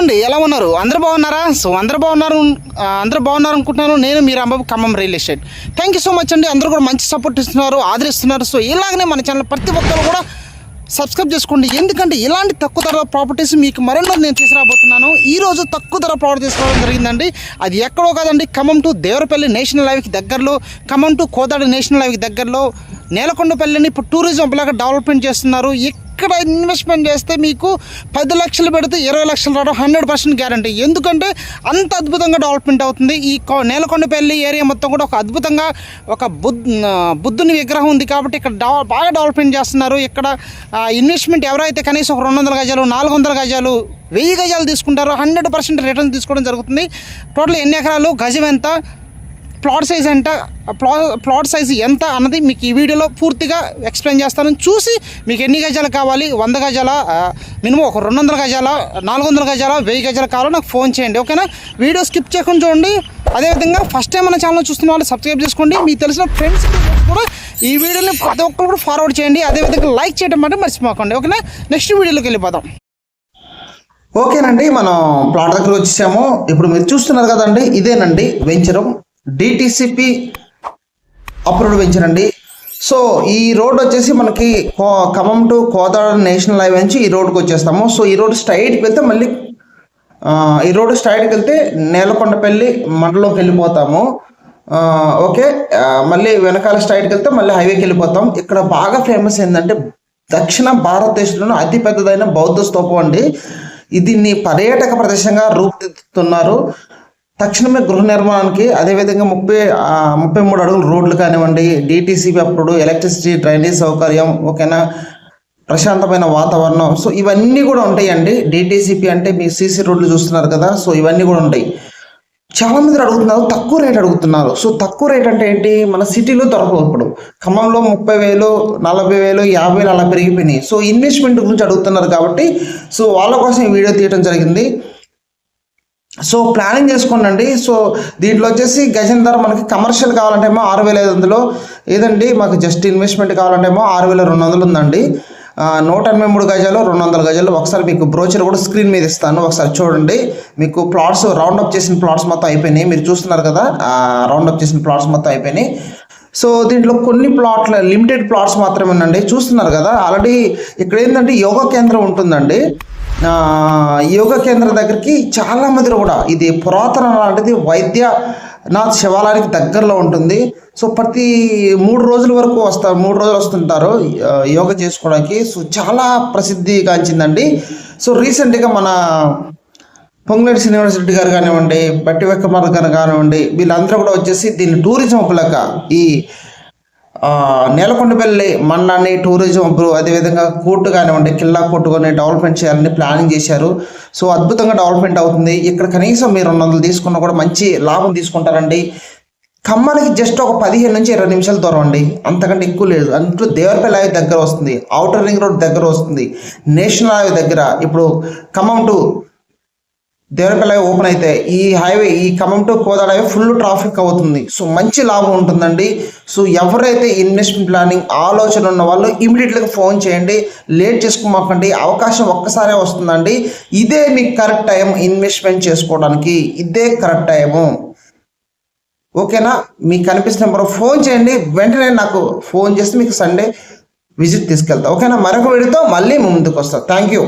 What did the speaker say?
అండి ఎలా ఉన్నారు? అందరూ బాగున్నారా? సో అందరూ బాగున్నారు అందరు అందరూ బాగున్నారు అనుకుంటున్నాను. నేను మీరు Ambabu Khammam real estate. Thank you so much అండి. అందరూ కూడా మంచి సపోర్ట్ ఇస్తున్నారు ఆదరిస్తున్నారు. సో ఇలాగనే మన ఛానల్ ప్రతి ఒక్కరు కూడా సబ్స్క్రైబ్ చేసుకోండి. ఎందుకంటే ఇలాంటి తక్కువ ధర ప్రాపర్టీస్ మీకు మరెన్నో నేను తీసుకురాబోతున్నాను. ఈరోజు తక్కువ ధర ప్రాపర్టీ తీసుకురావడం జరిగిందండి. అది ఎక్కడో కాదండి ఖమ్మం టు దేవరపల్లి నేషనల్ హైవేకి దగ్గరలో ఖమ్మం టు కోదాడ నేషనల్ హైవేకి దగ్గరలో నేలకొండపల్లిని ఇప్పుడు టూరిజం లాగా డెవలప్మెంట్ చేస్తున్నారు. ఇక్కడ ఇన్వెస్ట్మెంట్ చేస్తే మీకు పది లక్షలు పెడితే ఇరవై లక్షలు రావడం హండ్రెడ్ పర్సెంట్ గ్యారంటీ. ఎందుకంటే అంత అద్భుతంగా డెవలప్మెంట్ అవుతుంది. ఈ కో- నేలకొండపల్లి ఏరియా మొత్తం కూడా ఒక అద్భుతంగా ఒక బుద్ధ బుద్ధుని విగ్రహం ఉంది కాబట్టి ఇక్కడ డెవ- బాగా డెవలప్మెంట్ చేస్తున్నారు. ఇక్కడ ఇన్వెస్ట్మెంట్ ఎవరైతే కనీసం ఒక రెండు వందల గజాలు నాలుగు వందల గజాలు వెయ్యి గజాలు తీసుకుంటారో హండ్రెడ్ పర్సెంట్ రిటర్న్ తీసుకోవడం జరుగుతుంది. టోటల్ ఎన్ని ఎకరాలు గజం ఎంత? ప్లాట్ సైజ్ ఎంత ప్లా ప్లాట్ సైజ్ ఎంత అన్నది మీకు ఈ వీడియోలో పూర్తిగా ఎక్స్ప్లెయిన్ చేస్తాను. చూసి మీకు ఎన్ని గజాలు కావాలి? వంద గజాల? మినిమం ఒక రెండు వందల గజాల? నాలుగు వందల గజాల? వెయ్యి గజాలు కావాలో నాకు ఫోన్ చేయండి ఓకేనా? వీడియో స్కిప్ చేయకుండా చూడండి. అదేవిధంగా ఫస్ట్ టైం మన ఛానల్ చూస్తున్న వాళ్ళు సబ్స్క్రైబ్ చేసుకోండి. మీకు తెలిసిన ఫ్రెండ్స్ కూడా ఈ వీడియోని ప్రతి ఒక్కరు కూడా ఫార్వర్డ్ చేయండి. అదేవిధంగా లైక్ చేయడం మాట మర్చిపోకండి ఓకేనా? నెక్స్ట్ వీడియోలోకి వెళ్ళిపోదాం. ఓకేనండి మనం ప్లాట్ దగ్గర వచ్చేసాము. ఇప్పుడు మీరు చూస్తున్నారు కదండి ఇదేనండి వెంచరం. డిటిసిపి అప్రూవ్డ్ వెంచర్ అండి సో ఈ రోడ్ వచ్చేసి మనకి కో- Khammam to Kodada national highway నుంచి ఈ రోడ్కి వచ్చేస్తాము. సో ఈ రోడ్ స్ట్రైట్కి వెళ్తే మళ్ళీ ఈ రోడ్ స్ట్రైట్కి వెళ్తే నేలకొండపల్లి మండలంకి వెళ్ళిపోతాము. ఓకే? మళ్ళీ వెనకాల స్ట్రైట్కి వెళ్తే మళ్ళీ హైవేకి వెళ్ళిపోతాం. ఇక్కడ బాగా ఫేమస్ ఏంటంటే దక్షిణ భారతదేశంలో అతిపెద్దదైన బౌద్ధ స్తూపం అండి. దీన్ని పర్యాటక ప్రదేశంగా రూపుదిద్దుతున్నారు తక్షణమే గృహ నిర్మాణానికి అదేవిధంగా ముప్పై ముప్పై మూడు అడుగుల రోడ్లు కానివ్వండి డిటీసీపీ అప్పుడు ఎలక్ట్రిసిటీ డ్రైనేజ్ సౌకర్యం ఓకేనా ప్రశాంతమైన వాతావరణం. సో ఇవన్నీ కూడా ఉంటాయండి. డిటీసీపీ అంటే మీ సీసీ రోడ్లు చూస్తున్నారు కదా సో ఇవన్నీ కూడా ఉంటాయి. చాలా మంది అడుగుతున్నారు తక్కువ రేట్ అడుగుతున్నారు. సో తక్కువ రేట్ అంటే ఏంటి? మన సిటీలో దొరకవు ఇప్పుడు ఖమ్మంలో ముప్పై వేలు నలభై వేలు యాభై వేలు అలా పెరిగిపోయినాయి. సో ఇన్వెస్ట్మెంట్ గురించి అడుగుతున్నారు కాబట్టి సో వాళ్ళ కోసం ఈ వీడియో తీయడం జరిగింది. సో ప్లానింగ్ చేసుకోండి సో దీంట్లో వచ్చేసి గజం ధర మనకి కమర్షియల్ కావాలంటేమో ఆరు వేల ఐదు వందలు ఏదండి మాకు జస్ట్ ఇన్వెస్ట్మెంట్ కావాలంటేమో ఆరు వేల రెండు వందలు ఉందండి. నూట ఎనభై మూడు గజాలు రెండు వందల గజాలు. ఒకసారి మీకు బ్రోచర్ కూడా స్క్రీన్ మీద ఇస్తాను. ఒకసారి చూడండి. మీకు ప్లాట్స్ రౌండ్ అప్ చేసిన ప్లాట్స్ మొత్తం అయిపోయినాయి. మీరు చూస్తున్నారు కదా రౌండ్ అప్ చేసిన ప్లాట్స్ మొత్తం అయిపోయినాయి. సో దీంట్లో కొన్ని ప్లాట్ల లిమిటెడ్ ప్లాట్స్ మాత్రమే ఉందండి చూస్తున్నారు కదా ఆల్రెడీ ఇక్కడ ఏంటంటే యోగా కేంద్రం ఉంటుందండి. యోగా కేంద్రం దగ్గరికి చాలా మందిలో కూడా ఇది పురాతన లాంటిది వైద్యనాథ్ శివాలయానికి దగ్గరలో ఉంటుంది. సో ప్రతి మూడు రోజుల వరకు వస్తారు మూడు రోజులు వస్తుంటారు యోగా చేసుకోవడానికి. సో చాలా ప్రసిద్ధిగాంచిందండి. సో రీసెంట్గా మన పొంగులేటి శ్రీనివాస రెడ్డి గారు కానివ్వండి బట్టి వెక్కమార్ గారు కానివ్వండి వీళ్ళందరూ కూడా వచ్చేసి దీన్ని టూరిజం ఉపలక ఈ నేలకొండపల్లి మండలాన్ని టూరిజం అప్పుడు అదేవిధంగా కోర్టు కానివ్వండి కిల్లా కోర్టు కానీ డెవలప్మెంట్ చేయాలని ప్లానింగ్ చేశారు. సో అద్భుతంగా డెవలప్మెంట్ అవుతుంది. ఇక్కడ కనీసం మీరు రెండు వందలు తీసుకున్నా కూడా మంచి లాభం తీసుకుంటారండి. ఖమ్మానికి జస్ట్ ఒక పదిహేను నుంచి ఇరవై నిమిషాల దూరం అండి. అంతకంటే ఎక్కువ లేదు. అంట్లో దేవరపల్లి హైవే దగ్గర వస్తుంది. అవుటర్ రింగ్ రోడ్ దగ్గర వస్తుంది. నేషనల్ హైవే దగ్గర. ఇప్పుడు Khammam to Devarapalli highway open అయితే ఈ హైవే ఈ Khammam to Kodada highway full traffic అవుతుంది. సో మంచి లాభం ఉంటుందండి. సో ఎవరైతే ఇన్వెస్ట్మెంట్ ప్లానింగ్ ఆలోచన ఉన్న వాళ్ళు ఇమీడియట్గా ఫోన్ చేయండి. లేట్ చేసుకోమాకండి. అవకాశం ఒక్కసారే వస్తుందండి. ఇదే మీకు కరెక్ట్ టైం ఇన్వెస్ట్మెంట్ చేసుకోవడానికి. ఇదే కరెక్ట్ టైము ఓకేనా? మీకు కనిపిస్తున్న నెంబర్ ఫోన్ చేయండి. వెంటనే నాకు ఫోన్ చేస్తే మీకు సండే విజిట్ తీసుకెళ్తా. ఓకేనా? మరొక వీడియోతో మళ్ళీ ముందుకు వస్తా. Thank you